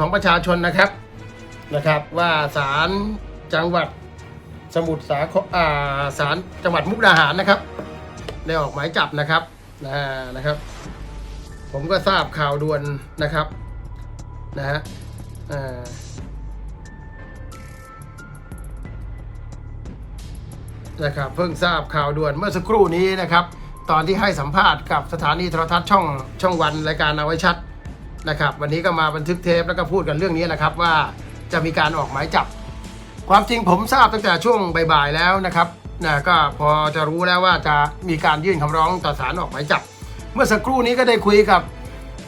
ของประชาชนนะครับนะครับ ว่าศาลจังหวัดสมุทรสาครอ่าศาลจังหวัดมุกดาหารนะครับ ได้ออกหมายจับนะครับนะนะครับ ผมก็ทราบข่าวด่วนนะครับนะฮะนะครับเพิ่งทราบข่าวด่วนเมื่อสักครู่นี้นะครับ ตอนที่ให้สัมภาษณ์กับสถานีโทรทัศน์ช่องช่องวันรายการเอาไว้ชัด นะครับ วันนี้ก็มาบันทึกเทปแล้วก็พูดกันเรื่องนี้นะครับว่าจะมีการออกหมายจับ ความจริงผมทราบตั้งแต่ช่วงบ่ายๆแล้วนะครับนะก็พอจะรู้แล้วว่าจะมีการยื่นคำร้องต่อศาลออกหมายจับ เมื่อสักครู่นี้ก็ได้คุยกับ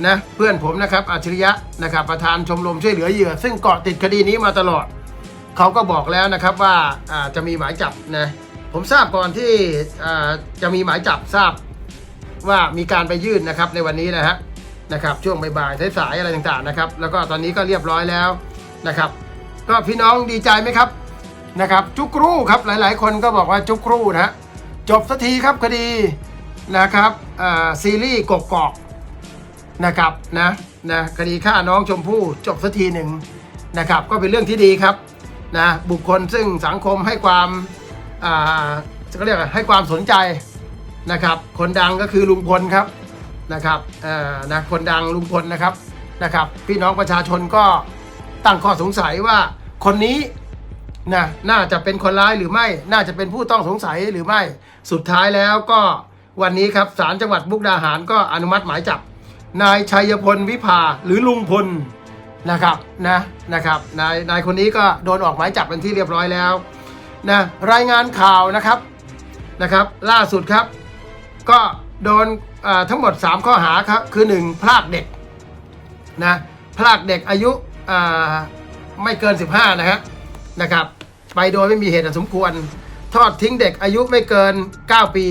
นะเพื่อนผมนะครับอัจฉริยะนะครับประธานชมรมช่วยเหลือเหยื่อ ซึ่งเกาะติดคดีนี้มาตลอด เขาก็บอกแล้วนะครับว่าจะมีหมายจับนะผมทราบก่อนที่จะมีหมายจับทราบว่ามีการไปยื่นนะครับในวันนี้นะฮะ นะครับช่วงบ่ายๆสายๆอะไรต่างๆนะครับแล้วก็ตอนนี้ก็เรียบร้อยแล้วนะครับ ก็พี่น้องดีใจไหมครับนะครับจุกรูครับหลายๆ คนก็บอกว่าจุกรูนะฮะจบสักทีครับคดีนะครับซีรีส์กกอกนะครับนะนะคดีฆ่าน้องชมพู่จบสักทีหนึ่งนะครับ ก็เป็นเรื่องที่ดีครับนะบุคคลซึ่งสังคมให้ความอ่าจะเรียกให้ความสนใจนะครับ คนดังก็คือลุงพลครับ นะครับเอ่อนะคนดังลุงพลนะครับนะครับพี่น้องประชาชนก็ตั้งข้อสงสัยว่าคนนี้นะน่าจะเป็นคนร้ายหรือไม่ น่าจะเป็นผู้ต้องสงสัยหรือไม่ สุดท้ายแล้วก็วันนี้ครับศาลจังหวัดมุกดาหารก็อนุมัติหมายจับ นายชัยพลวิภาหรือลุงพลนะครับนะนะครับนายนายคนนี้ก็โดนออกหมายจับเป็นที่เรียบร้อยแล้วนะรายงานข่าวนะครับนะครับ ล่าสุดครับ ก็โดน ทั้งหมด 3 ข้อหาครับคือ 1พรากเด็กนะพรากเด็กอายุไม่เกิน 15 นะฮะนะครับไปโดยไม่มีเหตุสมควร ทอดทิ้งเด็กอายุไม่เกิน 9 ปี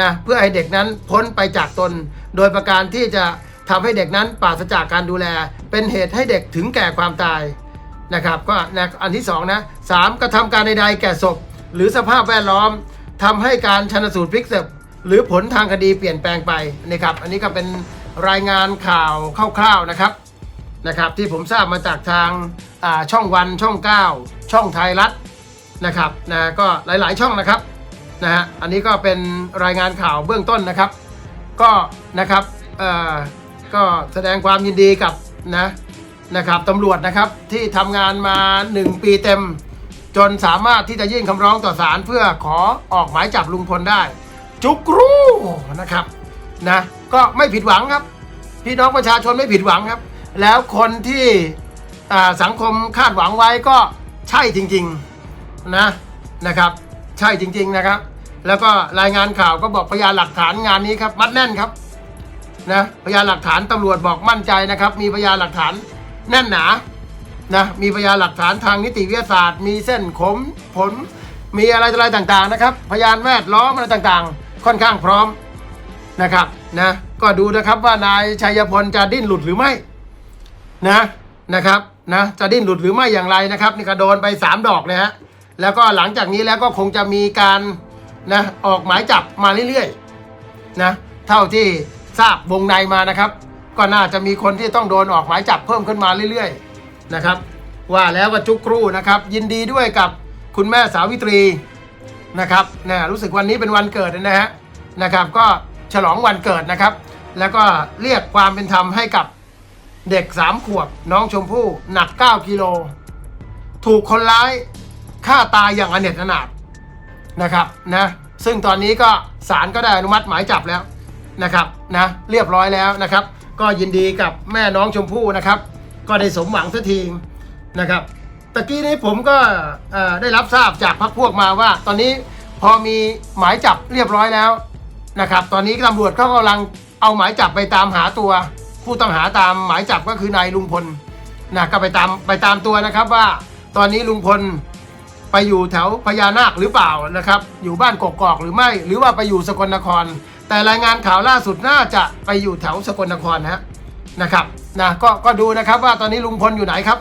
นะเพื่อให้เด็กนั้นพ้นไปจากตน โดยประการที่จะทำให้เด็กนั้นปราศจากการดูแล เป็นเหตุให้เด็กถึงแก่ความตายนะครับก็นะอันที่สองนะสามกระทำการใดๆแก่ศพ หรือสภาพแวดล้อมทำให้การชันสูตรพลิกศพ หรือผลทางคดีเปลี่ยนแปลงไปนะครับ อันนี้ก็เป็นรายงานข่าวคร่าวๆนะครับนะครับ ที่ผมทราบมาจากทางช่องวันช่อง 9 ช่องไทยรัฐนะครับนะก็หลายๆช่องนะครับนะฮะอันนี้ก็เป็นรายงานข่าวเบื้องต้นนะครับ ก็นะครับเออก็แสดงความยินดีกับนะนะครับตำรวจนะครับที่ทำงานมา 1 ปีเต็ม จนสามารถที่จะยื่นคำร้องต่อศาลเพื่อขอออกหมายจับลุงพลได้ จุกรูนะครับนะก็ไม่ผิดหวังครับ พี่น้องประชาชนไม่ผิดหวังครับ แล้วคนที่สังคมคาดหวังไว้ก็ใช่จริงๆนะนะครับ ใช่จริงๆนะครับ แล้วก็รายงานข่าวก็บอกพยานหลักฐานงานนี้ครับ มัดแน่นครับนะพยานหลักฐานตำรวจบอกมั่นใจนะครับ มีพยานหลักฐานแน่นหนานะมีพยานหลักฐานทางนิติวิทยาศาสตร์ มีเส้นขมผลมีอะไรอะไรต่างๆนะครับ พยานแวดล้อมอะไรต่างๆ ค่อนข้างพร้อมนะครับนะก็ดูนะครับว่านายชัยพลจะดิ้นหลุดหรือไม่นะนะครับนะจะดิ้นหลุดหรือไม่อย่างไรนะครับนี่ก็โดนไป 3 ดอกเลยฮะแล้วก็หลังจากนี้แล้วก็คงจะมีการนะออกหมายจับมาเรื่อยๆนะเท่าที่ทราบวงในมานะครับ ก็น่าจะมีคนที่ต้องโดนออกหมายจับเพิ่มขึ้นมาเรื่อยๆนะครับ ว่าแล้วว่าจุกครูนะครับ ยินดีด้วยกับคุณแม่สาวิตรี นะครับนะรู้สึกวันนี้เป็นวันเกิดนะฮะนะครับ ก็ฉลองวันเกิดนะครับ แล้วก็เรียกความเป็นธรรมให้กับเด็กสามขวบน้องชมพู่หนัก 9กิโลถูกคนร้ายฆ่าตายอย่างอเนจอนาถนะครับนะซึ่งตอนนี้ก็ศาลก็ได้อนุมัติหมายจับแล้วนะครับนะเรียบร้อยแล้วนะครับ ก็ยินดีกับแม่น้องชมพู่นะครับ ก็ได้สมหวังสักทีนะครับ ตะกี้นี้ผมก็ได้รับทราบจากพรรคพวกมาว่า ตอนนี้พอมีหมายจับเรียบร้อยแล้วนะครับ ตอนนี้ตำรวจเขากำลังเอาหมายจับไปตามหาตัว ผู้ต้องหาตามหมายจับก็คือนายลุงพลนะก็ไปตามไปตามตัวนะครับว่า ตอนนี้ลุงพลไปอยู่แถวพญานาคหรือเปล่านะครับ อยู่บ้านกกอกหรือไม่ หรือว่าไปอยู่สกลนคร แต่รายงานข่าวล่าสุดน่าจะไปอยู่แถวสกลนครนะฮะนะครับนะก็ก็ดูนะครับว่าตอนนี้ลุงพลอยู่ไหนครับ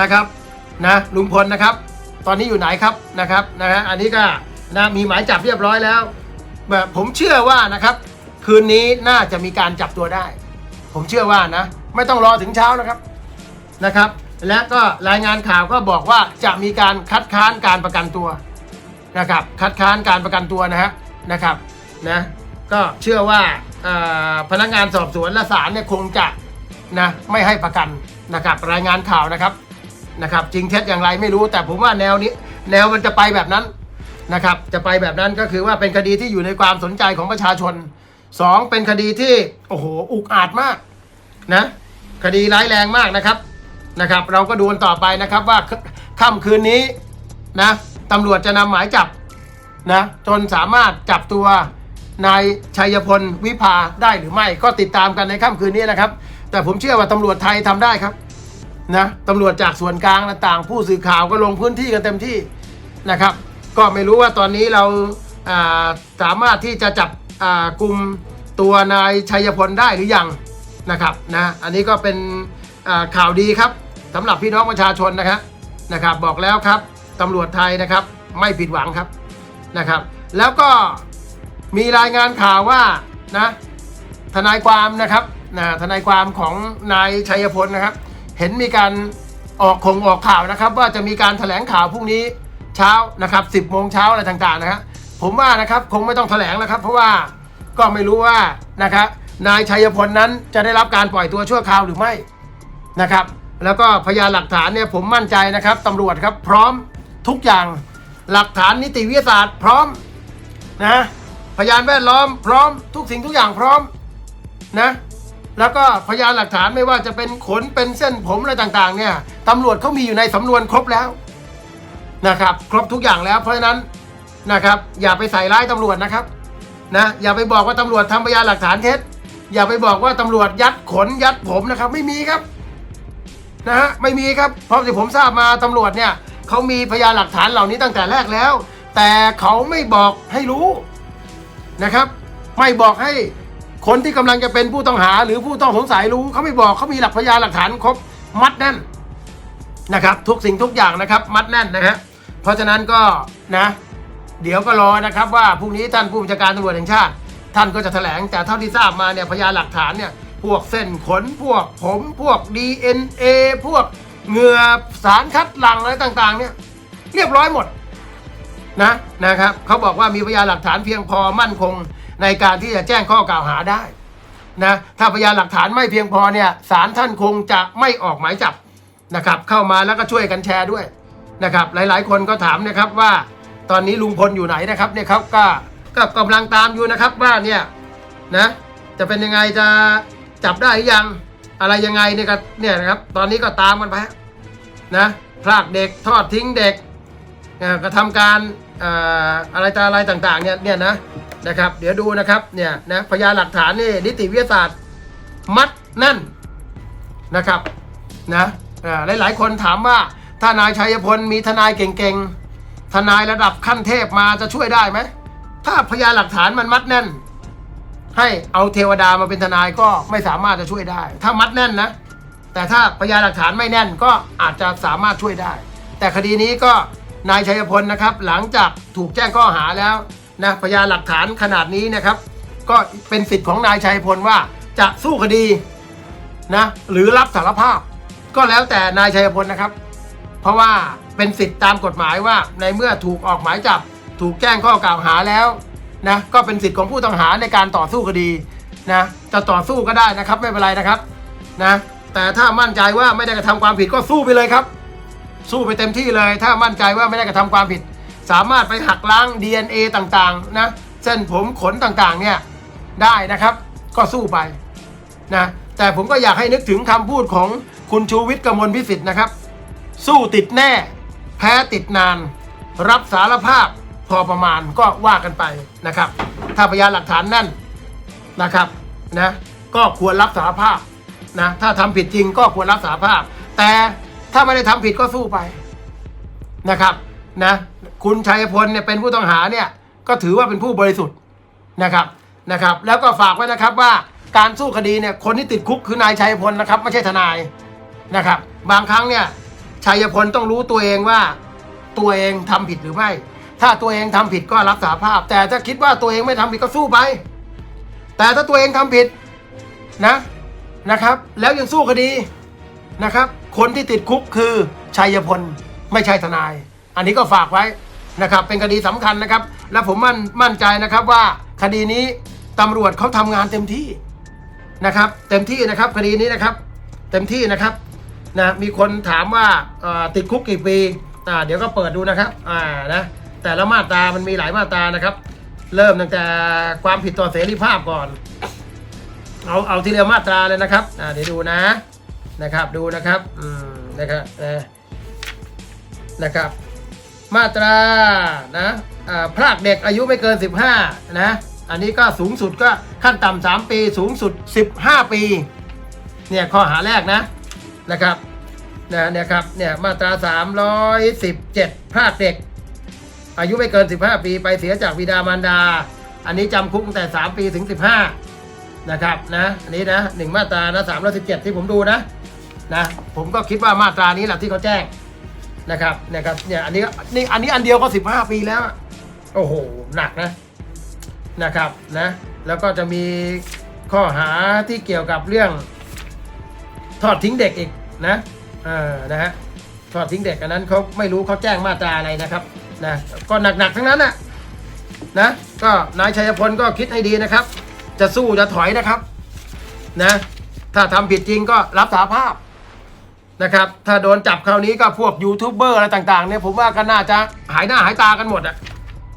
นะครับ นะลุงพลนะครับ ตอนนี้อยู่ไหนครับนะครับนะฮะอันนี้ก็นะมีหมายจับเรียบร้อยแล้วแบบผมเชื่อว่านะครับ คืนนี้น่าจะมีการจับตัวได้ ผมเชื่อว่านะ ไม่ต้องรอถึงเช้านะครับนะครับ และก็รายงานข่าวก็บอกว่าจะมีการคัดค้านการประกันตัวนะครับ คัดค้านการประกันตัวนะฮะนะครับนะก็เชื่อว่าพนักงานสอบสวนและศาลเนี่ยคงจะนะไม่ให้ประกันนะครับรายงานข่าวนะครับ นะครับจริงเท็จอย่างไรไม่รู้แต่ผมว่าแนวนี้ แนวมันจะไปแบบนั้นนะครับ จะไปแบบนั้นก็คือว่าเป็นคดีที่อยู่ในความสนใจของประชาชนสองเป็นคดีที่โอ้โหอุกอาจมากนะคดีร้ายแรงมากนะครับนะครับ เราก็ดูกันต่อไปนะครับว่าคค่ำคืนนี้นะตำรวจจะนำหมายจับนะจนสามารถจับตัวนายชัยพลวิภาได้หรือไม่ก็ติดตามกันในค่ำคืนนี้นะครับ แต่ผมเชื่อว่าตำรวจไทยทำได้ครับ นะตำรวจจากส่วนกลางต่างๆ ผู้สื่อข่าวก็ลงพื้นที่กันเต็มที่นะครับ ก็ไม่รู้ว่าตอนนี้เราสามารถที่จะจับกลุ่มตัวนายชัยพลได้หรือยังนะครับนะอันนี้ก็เป็นข่าวดีครับสำหรับพี่น้องประชาชนนะครับนะครับ บอกแล้วครับตำรวจไทยนะครับไม่ผิดหวังครับนะครับ แล้วก็มีรายงานข่าวว่านะทนายความนะครับนะทนายความของนายชัยพลนะครับ เห็นมีการออกคงออกข่าวนะครับ ว่าจะมีการแถลงข่าวพรุ่งนี้เช้านะครับ10โมงเช้าอะไรต่างๆนะครับผมว่านะครับคงไม่ต้องแถลงแล้วครับ เพราะว่าก็ไม่รู้ว่านะครับนายชัยพลนั้นจะได้รับการปล่อยตัวชั่วคราวหรือไม่นะครับ แล้วก็พยานหลักฐานเนี่ยผมมั่นใจนะครับตำรวจครับพร้อมทุกอย่างหลักฐานนิติวิทยาศาสตร์ พร้อมนะพยานแวดล้อม พร้อมทุกสิ่งทุกอย่างพร้อมนะ แล้วก็พยานหลักฐานไม่ว่าจะเป็นขนเป็นเส้นผมอะไรต่างๆ เนี่ยตำรวจเขามีอยู่ในสำนวนครบแล้วนะครับ ครบทุกอย่างแล้วเพราะฉะนั้นนะครับ อย่าไปใส่ร้ายตำรวจนะครับนะอย่าไปบอกว่าตำรวจทำพยานหลักฐานเท็จ อย่าไปบอกว่าตำรวจยัดขนยัดผมนะครับ ไม่มีครับนะฮะไม่มีครับเพราะที่ผมทราบมาตำรวจเนี่ยเขามีพยานหลักฐานเหล่านี้ตั้งแต่แรกแล้ว แต่เขาไม่บอกให้รู้นะครับ ไม่บอกให้ คนที่กำลังจะเป็นผู้ต้องหาหรือผู้ต้องสงสัยรู้เขาไม่บอกเขามีหลักพยานหลักฐานครบมัดแน่นนะครับ ทุกสิ่งทุกอย่างนะครับ มัดแน่นนะฮะเพราะฉะนั้นก็นะ เดี๋ยวก็รอนะครับว่าพรุ่งนี้ท่านผู้บัญชาการตำรวจแห่งชาติ ท่านก็จะแถลงแต่เท่าที่ทราบมาเนี่ยพยานหลักฐานเนี่ยพวกเส้นขนพวกผมพวก DNA พวกเหงื่อสารคัดหลั่งอะไรต่าง ๆ เนี่ย เรียบร้อยหมดนะนะครับเขาบอกว่ามีพยานหลักฐานเพียงพอมั่นคง ในการที่จะแจ้งข้อกล่าวหาได้นะถ้าพยานหลักฐานไม่เพียงพอเนี่ยศาลท่านคงจะไม่ออกหมายจับนะครับเข้ามาแล้วก็ช่วยกันแชร์ด้วยนะครับหลายๆ คนก็ถามนะครับว่า ตอนนี้ลุงพลอยู่ไหนนะครับเนี่ยครับก็ก็กำลังตามอยู่นะครับว่าเนี่ยนะจะเป็นยังไงจะจับได้หรือยังอะไรยังไงเนี่ยก็เนี่ยนะครับตอนนี้ก็ตามกันไปนะพรากเด็กทอดทิ้งเด็กกระทำการอออะไรต่ออะไรต่างๆเนี่ยเนี่ยนะ นะครับ เดี๋ยวดูนะครับเนี่ยนะพยานหลักฐานนี่นิติวิทยาศาสตร์ มัดแนั่นนะครับนะเอ่อหลายคนถามว่าถ้านายชัยพลมีทนายเก่งๆทนายระดับขั้นเทพมาจะช่วยได้ไหมถ้าพยานหลักฐานมันมัดแน่น ให้เอาเทวดามาเป็นทนายก็ไม่สามารถจะช่วยได้ ถ้ามัดแน่นนะ แต่ถ้าพยานหลักฐานไม่แน่นก็อาจจะสามารถช่วยได้ แต่คดีนี้ก็นายชัยพลนะครับ หลังจากถูกแจ้งข้อหาแล้ว นะพยานหลักฐานขนาดนี้นะครับ ก็เป็นสิทธิ์ของนายชัยพลว่าจะสู้คดีนะหรือรับสารภาพ ก็แล้วแต่นายชัยพลนะครับ เพราะว่าเป็นสิทธิ์ตามกฎหมายว่าในเมื่อถูกออกหมายจับ ถูกแจ้งข้อกล่าวหาแล้วนะก็เป็นสิทธิ์ของผู้ต้องหาในการต่อสู้คดีนะจะต่อสู้ก็ได้นะครับไม่เป็นไรนะครับนะแต่ถ้ามั่นใจว่าไม่ได้กระทำความผิดก็สู้ไปเลยครับ สู้ไปเต็มที่เลย ถ้ามั่นใจว่าไม่ได้กระทำความผิด สามารถไปหักล้าง DNA ต่างๆ นะ เส้นผมขนต่างๆ เนี่ย ได้นะครับ ก็สู้ไปนะ แต่ผมก็อยากให้นึกถึงคำพูดของคุณชูวิทย์กมลพิสิทธิ์นะครับ สู้ติดแน่ แพ้ติดนาน รับสารภาพพอประมาณก็ว่ากันไปนะครับ ถ้าพยานหลักฐานแน่นนะครับนะก็ควรรับสารภาพนะถ้าทำผิดจริงก็ควรรับสารภาพ แต่ถ้าไม่ได้ทำผิดก็สู้ไปนะครับนะ คุณชัยพลเนี่ยเป็นผู้ต้องหาเนี่ยก็ถือว่าเป็นผู้บริสุทธิ์นะครับนะครับ แล้วก็ฝากไว้นะครับว่าการสู้คดีเนี่ยคนที่ติดคุกคือนายชัยพลนะครับไม่ใช่ทนายนะครับ บางครั้งเนี่ยชัยพลต้องรู้ตัวเองว่าตัวเองทำผิดหรือไม่ ถ้าตัวเองทำผิดก็รับสาภาพ แต่ถ้าคิดว่าตัวเองไม่ทำผิดก็สู้ไป แต่ถ้าตัวเองทำผิดนะนะครับ แล้วยังสู้คดีนะครับ คนที่ติดคุกคือชัยพลไม่ใช่ทนาย อันนี้ก็ฝากไว้ นะครับเป็นคดีสำคัญนะครับ และผมมั่นมั่นใจนะครับว่าคดีนี้ตำรวจเขาทำงานเต็มที่นะครับ เต็มที่นะครับคดีนี้นะครับ เต็มที่นะครับนะมีคนถามว่าติดคุกกี่ปีเดี๋ยวก็เปิดดูนะครับอ่านะแต่ละมาตรามันมีหลายมาตรานะครับ เริ่มตั้งแต่ความผิดต่อเสรีภาพก่อน เอาเอาทีเดียวมาตราเลยนะครับอ่าเดี๋ยวดูนะนะครับ ดูนะครับอืมนะครับนะนะครับ มาตรานะอ่าพรากเด็กอายุไม่เกิน 15 นะ อันนี้ก็สูงสุดก็ขั้นต่ำ3 ปีสูงสุด 15 ปี เนี่ยข้อหาแรกนะนะครับนะเนี่ยครับเนี่ยมาตรา 317 พรากเด็ก อายุไม่เกิน 15 ปีไปเสียจากบิดามารดา อันนี้จำคุกตั้งแต่ 3 ปีถึง 15 นะครับนะอันนี้นะหนึ่งมาตรานะสามร้อยสิบเจ็ดที่ผมดูนะนะผมก็คิดว่ามาตรานี้แหละที่เขาแจ้ง นะครับเนี่ยครับเนี่ยอันนี้นี่อันนี้อันเดียวก็สิบห้าปีแล้วโอ้โหหนักนะนะครับนะแล้วก็จะมีข้อหาที่เกี่ยวกับเรื่องทอดทิ้งเด็กอีกนะเออนะฮะทอดทิ้งเด็กอันนั้นเขาไม่รู้เขาแจ้งมาตราอะไรนะครับนะก็หนักๆทั้งนั้นน่ะนะก็นายชัยพลก็คิดให้ดีนะครับ จะสู้จะถอยนะครับนะถ้าทำผิดจริงก็รับสาภาพ นะครับ ถ้าโดนจับคราวนี้ก็พวกยูทูบเบอร์อะไรต่างๆเนี่ยผมว่าก็น่าจะหายหน้าหายตากันหมดอะ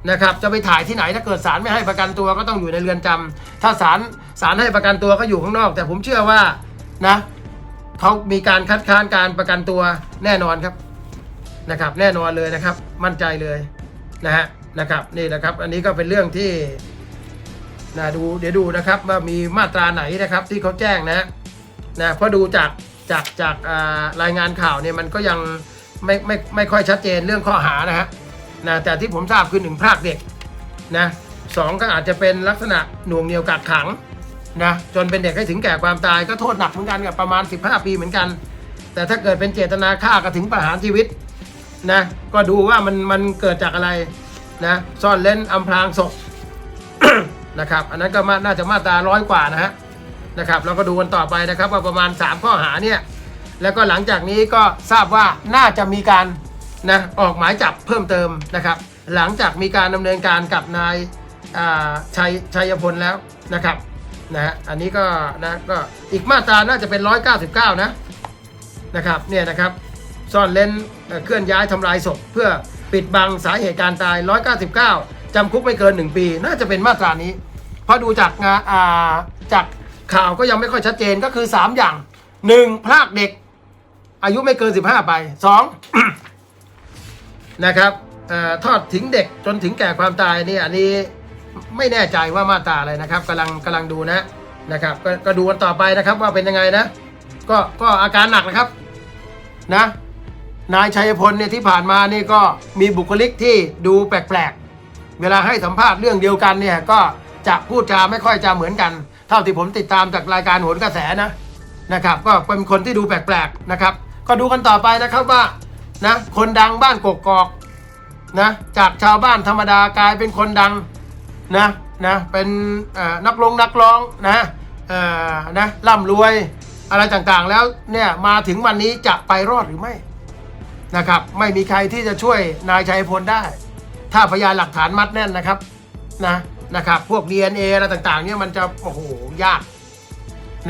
นะครับจะไปถ่ายที่ไหนถ้าเกิดศาลไม่ให้ประกันตัวก็ต้องอยู่ในเรือนจำถ้าศาลศาลให้ประกันตัวก็อยู่ข้างนอก แต่ผมเชื่อว่านะเขามีการคัดค้านการประกันตัวแน่นอนครับนะครับ แน่นอนเลยนะครับ มั่นใจเลยนะฮะนะครับนี่แหละครับ อันนี้ก็เป็นเรื่องที่นะดูเดี๋ยวดูนะครับว่ามีมาตราไหนนะครับที่เขาแจ้งนะนะเพราะดูจาก จากจากอ่ารายงานข่าวเนี่ยมันก็ยังไม่ไม่ไม่ค่อยชัดเจนเรื่องข้อหานะฮะนะแต่ที่ผมทราบคือหนึ่งพรากเด็กนะสองก็อาจจะเป็นลักษณะหน่วงเหนียวกักขังนะจนเป็นเด็กให้ถึงแก่ความตายก็โทษหนักเหมือนกันกับประมาณ 15 ปีเหมือนกัน แต่ถ้าเกิดเป็นเจตนาฆ่าก็ถึงประหารชีวิตนะก็ดูว่ามันมันเกิดจากอะไรนะซ่อนเล้นอำพรางศพนะครับอันนั้นก็มาน่าจะมาตราร้อยกว่านะฮะ นะครับเราก็ดูกันต่อไปนะครับว่าประมาณ 3 ข้อหาเนี่ยแล้วก็หลังจากนี้ก็ทราบว่าน่าจะมีการนะออกหมายจับเพิ่มเติมนะครับ หลังจากมีการดำเนินการกับนายชัยชัยพลแล้วนะครับนะฮะอันนี้ก็นะก็อีกมาตราน่าจะเป็น 199 นะนะครับเนี่ยนะครับซ่อนเล้นเคลื่อนย้ายทำลายศพเพื่อปิดบังสาเหตุการตาย 199จำคุกไม่เกิน 1 ปี น่าจะเป็นมาตรานี้ เพราะดูจากงานอ่าจาก ข่าวก็ยังไม่ค่อยชัดเจนก็คือ 3 อย่าง 1. พรากเด็ก อายุไม่เกิน 15 ไป 2. นะครับอทอดทิ้งเด็กจนถึงแก่ความตายนี่อันนี้ไม่แน่ใจว่ามาตราอะไรนะครับกำลังกำลังดูนะนะครับกก็ดูกันต่อไปนะครับว่าเป็นยังไงนะ ก็ก็อาการหนักนะครับนะนายชัยพลเนี่ยที่ผ่านมานี่ก็มีบุคลิกที่ดูแปลกๆ เวลาให้สัมภาษณ์เรื่องเดียวกันเนี่ยก็จะพูดจาไม่ค่อยจะเหมือนกัน เท่าที่ผมติดตามจากรายการโหนกระแสนะนะครับ ก็เป็นคนที่ดูแปลกๆนะครับ ก็ดูกันต่อไปนะครับว่านะคนดังบ้านกกอกนะจากชาวบ้านธรรมดากลายเป็นคนดังนะนะเป็นนักลงนักร้องนะเอ่อนะร่ำรวยอะไรต่างๆแล้วเนี่ยมาถึงวันนี้จะไปรอดหรือไม่นะครับไม่มีใครที่จะช่วยนายชัยพลได้ ถ้าพยานหลักฐานมัดแน่นนะครับนะ นะครับ พวก DNA อะไรต่างๆ เนี่ยมันจะโอ้โหยาก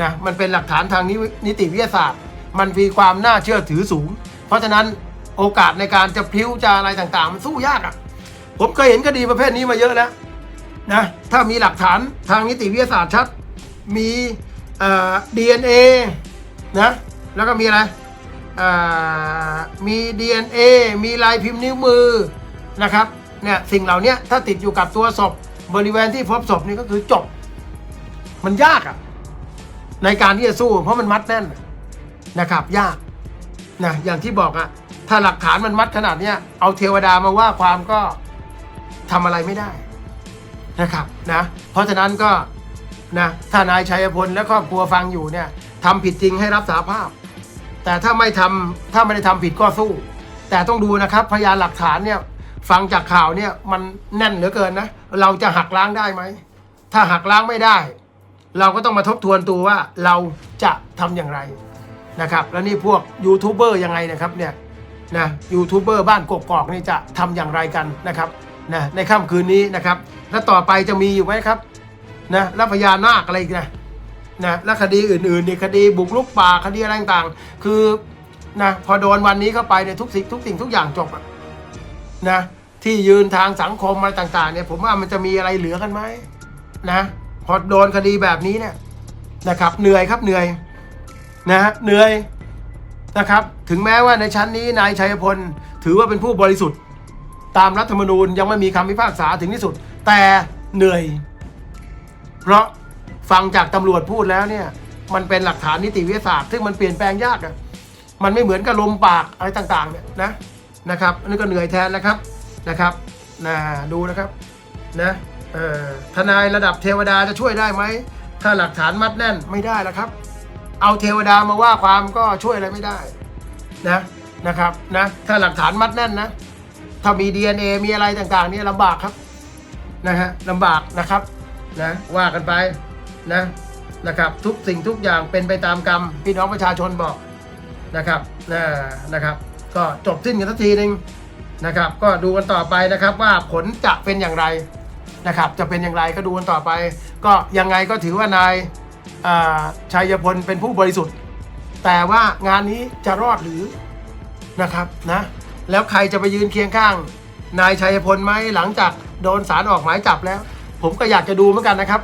นะมันเป็นหลักฐานทางนิวนิติวิทยาศาสตร์ มันมีความน่าเชื่อถือสูง เพราะฉะนั้นโอกาสในการจะพลิ้วจะอะไรต่างๆ มันสู้ยากอะ่ะ ผมเคยเห็นคดีประเภทนี้มาเยอะแล้วนะถ้ามีหลักฐานทางนิติวิทยาศาสตร์ชัด มีเอ่อ DNA นะแล้วก็มีอะไรมี DNA มีลายพิมพ์นิ้วมือนะครับเนี่ยสิ่งเหล่านี้ถ้าติดอยู่กับตัวศพ บริเวณที่พบศพนี่ก็คือจบ มันยากอะในการที่จะสู้ เพราะมันมัดแน่นนะครับ ยากนะอย่างที่บอกอะถ้าหลักฐานมันมัดขนาดเนี้ยเอาเทวดามาว่าความก็ทำอะไรไม่ได้นะครับนะเพราะฉะนั้นก็นะถ้านายชัยพลและครอบครัวฟังอยู่เนี่ยทำผิดจริงให้รับสาภาพ แต่ถ้าไม่ทำถ้าไม่ได้ทำผิดก็สู้ แต่ต้องดูนะครับ พยานหลักฐานเนี่ยฟังจากข่าวเนี่ยมันแน่นเหลือเกินนะ เราจะหักล้างได้ไหม ถ้าหักล้างไม่ได้ เราก็ต้องมาทบทวนตัวว่าเราจะทำอย่างไรนะครับ แล้วนี่พวกยูทูบเบอร์ยังไงนะครับเนี่ยนะยูทูบเบอร์บ้านกกอกนี่จะทำอย่างไรกันนะครับนะในค่ำคืนนี้นะครับ แล้วต่อไปจะมีอยู่ไหมครับนะแล้วพญานาคอะไรอีกนะนะแล้วคดีอื่นๆนี่คดีบุกรุกป่าคดีอะไรต่างๆ คือนะพอโดนวันนี้เข้าไปเนี่ยทุกสิ่งทุกสิ่งทุกอย่างจบนะ ที่ยืนทางสังคมอะไรต่าง ๆ เนี่ย ผมว่ามันจะมีอะไรเหลือกันไหมนะพอโดนคดีแบบนี้เนี่ยนะครับ เหนื่อยครับเหนื่อยนะฮะเหนื่อยนะครับ ถึงแม้ว่าในชั้นนี้นายชัยพลถือว่าเป็นผู้บริสุทธิ์ ตามรัฐธรรมนูญยังไม่มีคำพิพากษาถึงที่สุด แต่เหนื่อย เพราะฟังจากตำรวจพูดแล้วเนี่ย มันเป็นหลักฐานนิติวิทยาศาสตร์ซึ่งมันเปลี่ยนแปลงยากอะมันไม่เหมือนกับลมปากอะไรต่างๆเนี่ยนะนะครับอันนี้ก็เหนื่อยแทนนะครับ นะครับนะดูนะครับนะเอ่อทนายระดับเทวดาจะช่วยได้ไหม ถ้าหลักฐานมัดแน่นไม่ได้แล้วครับ เอาเทวดามาว่าความก็ช่วยอะไรไม่ได้นะนะครับนะถ้าหลักฐานมัดแน่นนะ ถ้ามี DNA มีอะไรต่างๆนี่ลำบากครับนะฮะลำบากนะครับนะว่ากันไปนะนะครับ ทุกสิ่งทุกอย่างเป็นไปตามกรรมพี่น้องประชาชนบอกนะครับนะนะครับ ก็จบสิ้นกันสักทีหนึ่ง นะครับ ก็ดูกันต่อไปนะครับว่าผลจะเป็นอย่างไรนะครับ จะเป็นอย่างไรก็ดูกันต่อไป ก็ยังไงก็ถือว่านายชัยพลเป็นผู้บริสุทธิ์ แต่ว่างานนี้จะรอดหรือนะครับนะแล้วใครจะไปยืนเคียงข้าง นายชัยพลไหมหลังจากโดนสารออกหมายจับแล้ว ผมก็อยากจะดูเหมือนกันนะครับ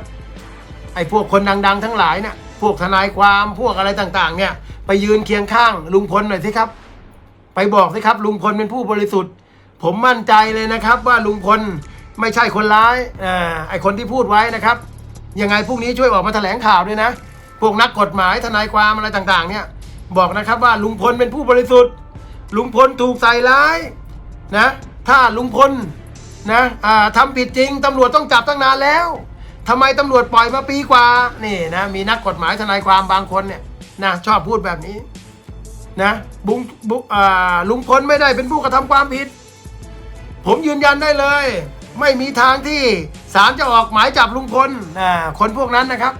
ไอ้พวกคนดัง ๆ ทั้งหลายเนี่ยพวกทนายความพวกอะไรต่างๆ เนี่ย ไปยืนเคียงข้างลุงพลหน่อยสิครับ ไปบอกสิครับ ลุงพลเป็นผู้บริสุทธิ์ ผมมั่นใจเลยนะครับว่าลุงพลไม่ใช่คนร้ายอ่าไอคนที่พูดไว้นะครับ ยังไงพรุ่งนี้ช่วยออกมาแถลงข่าวด้วยนะ พวกนักกฎหมายทนายความอะไรต่างๆ เนี่ย บอกนะครับว่าลุงพลเป็นผู้บริสุทธิ์ ลุงพลถูกใส่ร้ายนะ ถ้าลุงพลนะอ่าทำผิดจริงตำรวจต้องจับตั้งนานแล้วทำไมตำรวจปล่อยมาปีกว่านี่นะมีนักกฎหมายทนายความบางคนเนี่ยนะชอบพูดแบบนี้นะบุงบุอ่าลุงพลไม่ได้เป็นผู้กระทำความผิด ผมยืนยันได้เลย ไม่มีทางที่ศาลจะออกหมายจับลุงพลนะคนพวกนั้นนะครับ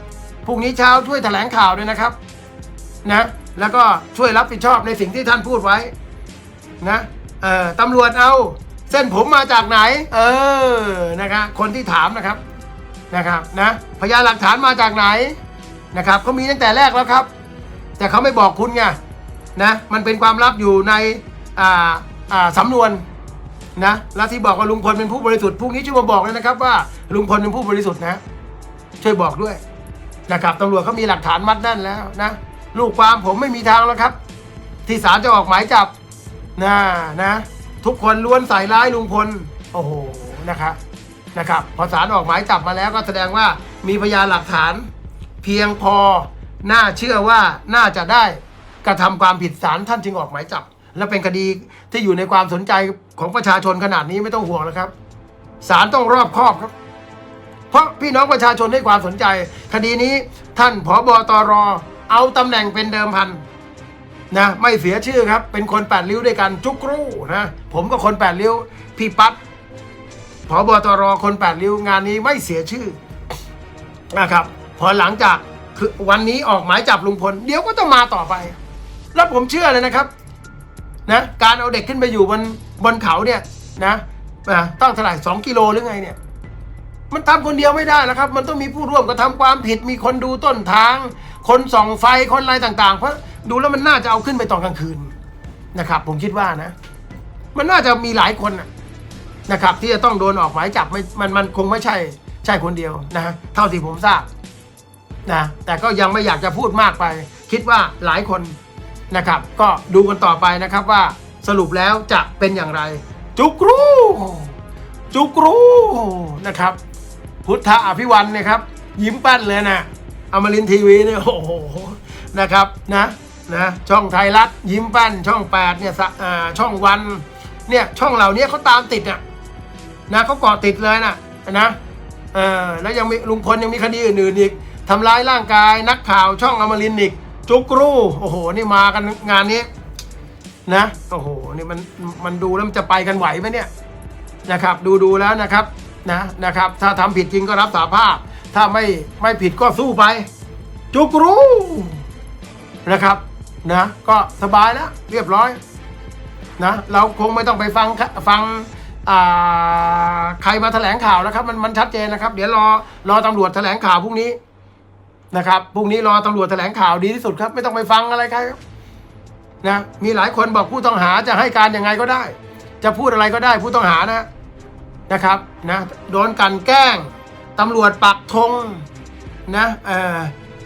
พรุ่งนี้เช้าช่วยแถลงข่าวด้วยนะครับนะแล้วก็ช่วยรับผิดชอบในสิ่งที่ท่านพูดไว้นะเออตำรวจเอาเส้นผมมาจากไหน เออนะครับคนที่ถามนะครับนะครับนะพยานหลักฐานมาจากไหนนะครับเขามีตั้งแต่แรกแล้วครับ แต่เขาไม่บอกคุณไงนะมันเป็นความลับอยู่ในอ่าอ่าสำนวน นะแล้วที่บอกว่าลุงพลเป็นผู้บริสุทธิ์พรุ่งนี้ช่วยมาบอกเลยนะครับว่าลุงพลเป็นผู้บริสุทธิ์นะ ช่วยบอกด้วยนะครับตำรวจเขามีหลักฐานมัดแน่นแล้วนะลูกความผมไม่มีทางแล้วครับ ที่ศาลจะออกหมายจับนะนะ ทุกคนล้วนใส่ร้ายลุงพลโอ้โหนะครับนะครับพอศาลออกหมายจับมาแล้วก็แสดงว่ามีพยานหลักฐาน เพียงพอน่าเชื่อว่าน่าจะได้กระทำความผิดศาลท่านจึงออกหมายจับ และเป็นคดีที่อยู่ในความสนใจของประชาชนขนาดนี้ไม่ต้องห่วงนะครับศาลต้องรอบคอบครับ เพราะพี่น้องประชาชนให้ความสนใจ คดีนี้ท่านผบตรเอาตำแหน่งเป็นเดิมพันนะไม่เสียชื่อครับ เป็นคนแปดริ้วด้วยกันจุกรู้นะผมก็คนแปดริ้ว พี่ปั๊บผบตรคนแปดริ้วงานนี้ไม่เสียชื่อนะครับ พอหลังจากคือวันนี้ออกหมายจับลุงพล เดี๋ยวก็ต้องมาต่อไป แล้วผมเชื่อเลยนะครับ นะการเอาเด็กขึ้นไปอยู่บนบนเขาเนี่ยนะอะต้องเท่าไหร่สองกิโลหรือไงเนี่ย มันทำคนเดียวไม่ได้แล้วครับ มันต้องมีผู้ร่วมกระทำความผิดมีคนดูต้นทาง คนส่องไฟคนอะไรต่าง ๆ เพราะดูแล้วมันน่าจะเอาขึ้นไปตอนกลางคืนนะครับ ผมคิดว่านะ มันน่าจะมีหลายคนนะนะครับ ที่จะต้องโดนออกหมายจับไม่มันมันคงไม่ใช่ใช่คนเดียวนะเท่าที่ผมทราบนะแต่ก็ยังไม่อยากจะพูดมากไป คิดว่าหลายคน นะครับ ก็ดูกันต่อไปนะครับว่าสรุปแล้วจะเป็นอย่างไร จุกรูจุกรูนะครับ พุทธอภิวันนี่ยครับ ยิ้มแป้นเลยนะอมรินทีวีเนี่ยโอ้โหนะครับนะนะช่องไทยรัฐยิ้มแป้นช่องแปดเนี่ยช่องวันเนี่ยช่องเหล่านี้เขาตามติดเนี่ยนะเขาเกาะติดเลยนะนะเออแล้วยังมีลุงพลยังมีคดีอื่นๆอีกทำร้ายร่างกายนักข่าวช่องอมรินทร์อีก จุกรูโอ้โห นี่มากันงานนี้นะโอ้โหนี่มันมันดูแล้วมันจะไปกันไหวไหมเนี่ยนะครับ ดูดูแล้วนะครับนะนะครับ ถ้าทำผิดจริงก็รับสาภาพ ถ้าไม่ไม่ผิดก็สู้ไป จุกรูนะครับนะก็สบายแล้วเรียบร้อยนะเราคงไม่ต้องไปฟังฟังใครมาแถลงข่าวแล้วครับ มันมันชัดเจนนะครับ เดี๋ยวรอรอตำรวจแถลงข่าวพรุ่งนี้ นะครับพรุ่งนี้รอตำรวจแถลงข่าวดีที่สุดครับ ไม่ต้องไปฟังอะไรใครครับนะมีหลายคนบอกผู้ต้องหาจะให้การยังไงก็ได้ จะพูดอะไรก็ได้ผู้ต้องหานะนะครับนะโดนกันแกล้งตำรวจปักธงนะเอ่อ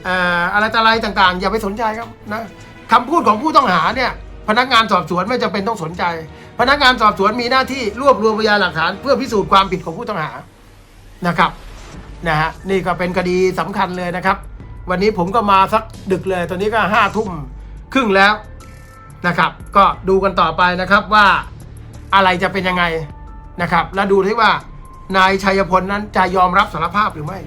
เอ่ออะไรต่ออะไรต่างๆ อย่าไปสนใจครับนะคำพูดของผู้ต้องหาเนี่ยพนักงานสอบสวนไม่จำเป็นต้องสนใจ พนักงานสอบสวนมีหน้าที่รวบรวมพยานหลักฐาน เพื่อพิสูจน์ความผิดของผู้ต้องหานะครับนะฮะนี่ก็เป็นคดีสำคัญเลยนะครับ วันนี้ผมก็มาสักดึกเลย ตอนนี้ก็ห้าทุ่มครึ่งแล้วนะครับ ก็ดูกันต่อไปนะครับว่าอะไรจะเป็นยังไงนะครับ แล้วดูที่ว่านายชัยพลนั้นจะยอมรับสารภาพหรือไม่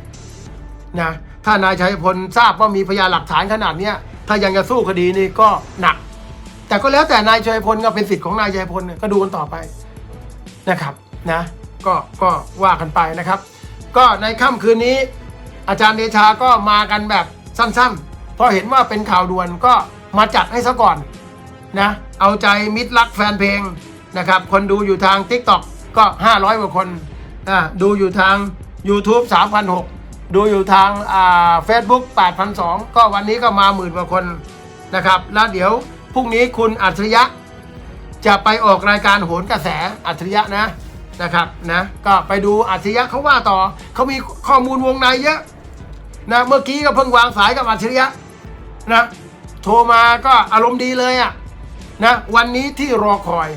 นะถ้านายชัยพลทราบว่ามีพยานหลักฐานขนาดเนี้ยถ้ายังจะสู้คดีนี้ก็หนัก แต่ก็แล้วแต่นายชัยพลก็เป็นสิทธิ์ของนายชัยพลนะก็ดูกันต่อไปนะครับนะก็ก็ว่ากันไปนะครับ ก็ในค่ำคืนนี้ อาจารย์เดชาก็มากันแบบสั้นๆเพราะเห็นว่าเป็นข่าวด่วนก็มาจัดให้ซะก่อนนะ เอาใจมิตรรักแฟนเพลงนะครับ คนดูอยู่ทาง Tik t o อกก็ 500 กว่าคนอ่าดูอยู่ทาง YouTube 3,600ดูอยู่ทางอ่าเฟซบุ๊ก8,200ก็วันนี้ก็มาหมื่นกว่าคนนะครับ แล้วเดี๋ยวพรุ่งนี้คุณอัจฉริยะ จะไปออกรายการโหนกระแสอัจฉริยะนะนะครับนะก็ไปดูอัจฉริยะเขาว่าต่อเขามีข้อมูลวงในเยอะ นะเมื่อกี้ก็เพิ่งวางสายกับอัจฉริยะนะโทรมาก็อารมณ์ดีเลยอะนะวันนี้ที่รอคอย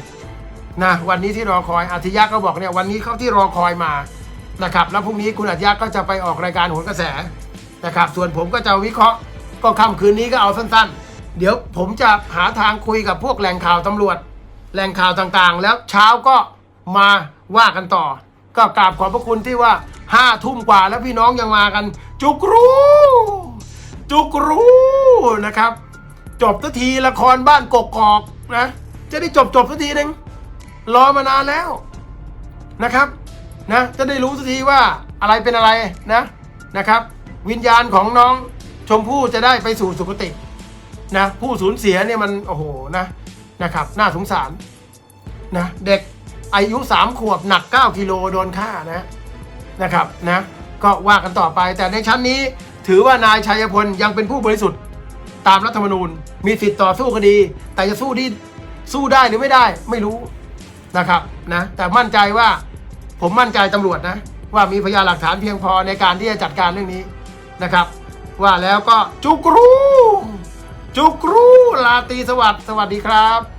นะวันนี้ที่รอคอยอัจฉริยะก็บอกเนี่ยวันนี้เขาที่รอคอยมานะครับแล้วพรุ่งนี้คุณอัจฉริยะก็จะไปออกรายการโหนกระแสนะครับส่วนผมก็จะวิเคราะห์ก็ค่ำคืนนี้ก็เอาสั้นๆ เดี๋ยวผมจะหาทางคุยกับพวกแหล่งข่าวตำรวจแหล่งข่าวต่างๆ แล้วเช้าก็มาว่ากันต่อ ก็กราบขอบพระคุณที่ว่าห้าทุ่มกว่าแล้วพี่น้องยังมากัน จุกรู้ จุกรู้นะครับ จบสักทีละครบ้านกกอกนะ จะได้จบจบสักทีหนึ่งรอมานานแล้วนะครับนะจะได้รู้สักทีว่าอะไรเป็นอะไรนะนะครับ วิญญาณของน้องชมพู่จะได้ไปสู่สุคตินะผู้สูญเสียเนี่ยมันโอ้โหนะนะครับ น่าสงสารนะเด็ก อายุสามขวบหนัก 9 กิโลโดนฆ่านะนะครับนะก็ว่ากันต่อไปแต่ในชั้นนี้ถือว่านายชัยพลยังเป็นผู้บริสุทธิ์ตามรัฐธรรมนูญ มีสิทธิ์ต่อสู้คดี แต่จะสู้ดีสู้ได้หรือไม่ได้ไม่รู้นะครับนะแต่มั่นใจว่าผมมั่นใจตำรวจนะว่ามีพยานหลักฐานเพียงพอในการที่จะจัดการเรื่องนี้นะครับ ว่าแล้วก็จุกรู จุกรูลาตีสวัสดิ์สวัสดีครับ